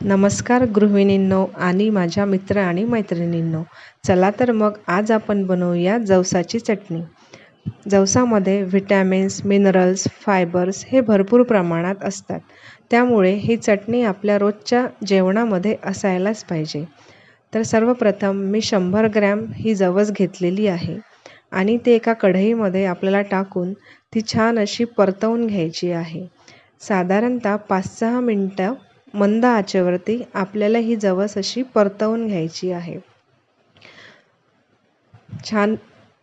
नमस्कार गृहिणींनो आणि माझ्या मित्र आणि मैत्रिणींनो. चला तर मग आज आपण बनवूया जवसाची चटणी. जवसामध्ये व्हिटॅमिन्स मिनरल्स फायबर्स हे भरपूर प्रमाणात असतात. त्यामुळे ही चटणी आपल्या रोजच्या जेवणामध्ये असायलाच पाहिजे. तर सर्वप्रथम मी शंभर ग्रॅम ही जवस घेतलेली आहे आणि ते एका कढईमध्ये आपल्याला टाकून ती छान अशी परतवून घ्यायची आहे. साधारणतः पाच सहा मिनटं मंद आचेवरती आपल्याला ही जवस अशी परतवून घ्यायची आहे. छान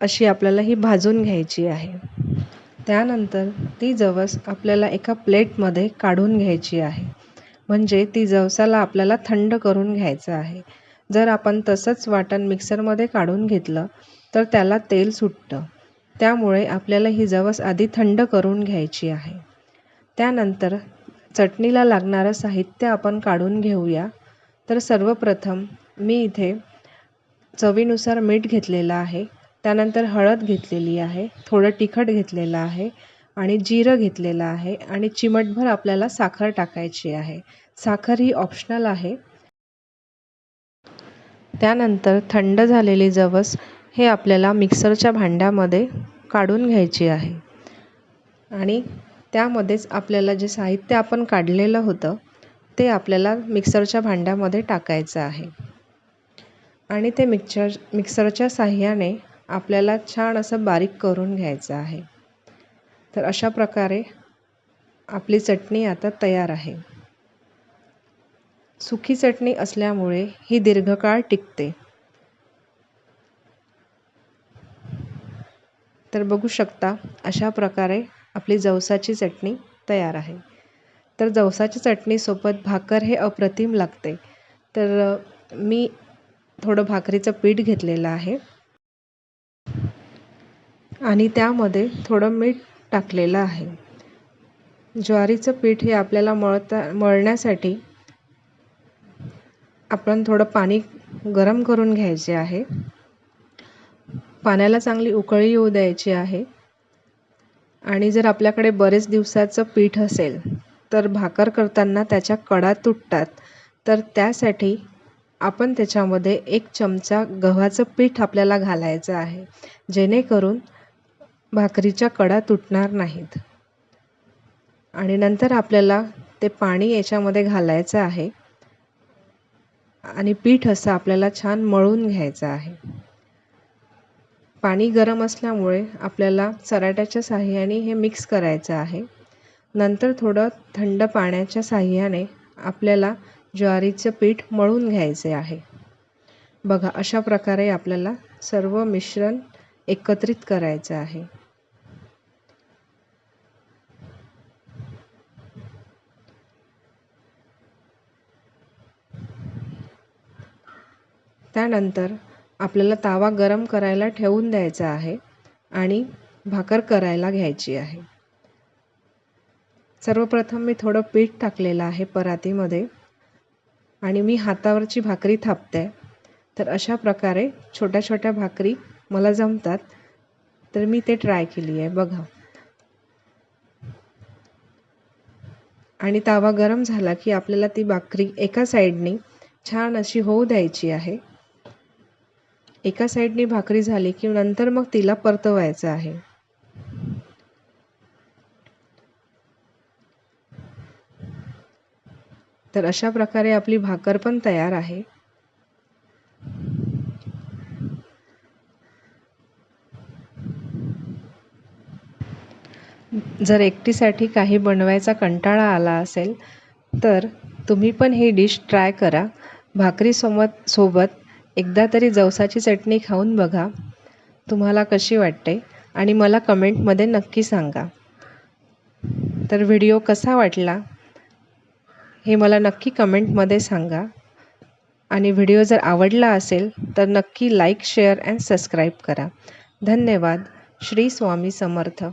अशी आपल्याला ही भाजून घ्यायची आहे. त्यानंतर ती जवस आपल्याला एका प्लेटमध्ये काढून घ्यायची आहे. म्हणजे ती जवसाला आपल्याला थंड करून घ्यायचं आहे. जर आपण तसंच वाटण मिक्सरमध्ये काढून घेतलं तर त्याला तेल सुटतं. त्यामुळे आपल्याला ही जवस आधी थंड करून घ्यायची आहे. त्यानंतर चटणीला लागणारं साहित्य आपण काढून घेऊया. तर सर्वप्रथम मी इथे चवीनुसार मीठ घेतलेलं आहे. त्यानंतर हळद घेतलेली आहे. थोडं तिखट घेतलेलं आहे. आणि जिरं घेतलेलं आहे. आणि चिमटभर आपल्याला साखर टाकायची आहे. साखर ही ऑप्शनल आहे. त्यानंतर थंड झालेली जवस हे आपल्याला मिक्सरच्या भांड्यामध्ये काढून घ्यायची आहे. आणि त्यामध्येच आपल्याला जे साहित्य आपण काढलेलं होतं ते आपल्याला मिक्सरच्या भांड्यामध्ये टाकायचं आहे. आणि ते मिक्सर मिक्सरच्या साह्याने आपल्याला छान असं बारीक करून घ्यायचं आहे. तर अशा प्रकारे आपली चटणी आता तयार आहे. सुखी चटणी असल्यामुळे ही दीर्घकाळ टिकते. तर बघू शकता अशा प्रकारे आपली जवसाची चटणी तयार आहे. तर जवसाची चटणीसोबत भाकर हे अप्रतिम लागते. तर मी थोडं भाकरीचं पीठ घेतलेलं आहे. आणि त्यामध्ये थोडं मीठ टाकलेलं आहे. ज्वारीचं पीठ हे आपल्याला मळता मळण्यासाठी आपण थोडं पाणी गरम करून घ्यायचे आहे. पाण्याला चांगली उकळी येऊ द्यायची आहे. आणि जर आपल्याकडे बरेच दिवसाचं पीठ असेल तर भाकर करताना त्याच्या कडा तुटतात तर त्यासाठी आपण त्याच्यामध्ये एक चमचा गव्हाचं पीठ आपल्याला घालायचं आहे जेणेकरून भाकरीच्या कडा तुटणार नाहीत. आणि नंतर आपल्याला ते पाणी याच्यामध्ये घालायचं आहे आणि पीठ असं आपल्याला छान मळून घ्यायचं आहे. पाणी गरम असल्यामुळे आपल्याला चराट्याच्या साह्याने हे मिक्स करायचं आहे. नंतर थोडं थंड पाण्याच्या साह्याने आपल्याला ज्वारीचं पीठ मळून घ्यायचे आहे. बघा अशा प्रकारे आपल्याला सर्व मिश्रण एकत्रित करायचं आहे. त्यानंतर आपल्याला तावा गरम करायला ठेवून द्यायचा आहे आणि भाकर करायला घ्यायची आहे. सर्वप्रथम मी थोडं पीठ टाकलेलं आहे परातीमध्ये आणि मी हातावरची भाकरी थापते. तर अशा प्रकारे छोट्या छोट्या भाकरी मला जमतात. तर मी ते ट्राय केली आहे बघा. आणि तावा गरम झाला की आपल्याला ती भाकरी एका साईडनी छान अशी होऊ द्यायची आहे. एका साईडने भाकरी झाली की नंतर मग तिला परतवायचं आहे. तर अशा प्रकारे आपली भाकर पण तयार आहे. जर एकटीसाठी काही बनवायचा कंटाळा आला असेल तर तुम्ही पण ही डिश ट्राय करा. भाकरीसोबत सोबत एकदा तरी जवसाची चटणी खाऊन बघा. तुम्हाला कशी वाटते? आणि मला कमेंटमध्ये नक्की सांगा. तर व्हिडिओ कसा वाटला? हे मला नक्की कमेंटमध्ये सांगा. आणि व्हिडिओ जर आवडला असेल तर नक्की लाईक शेअर अँड सबस्क्राईब करा. धन्यवाद. श्री स्वामी समर्थ.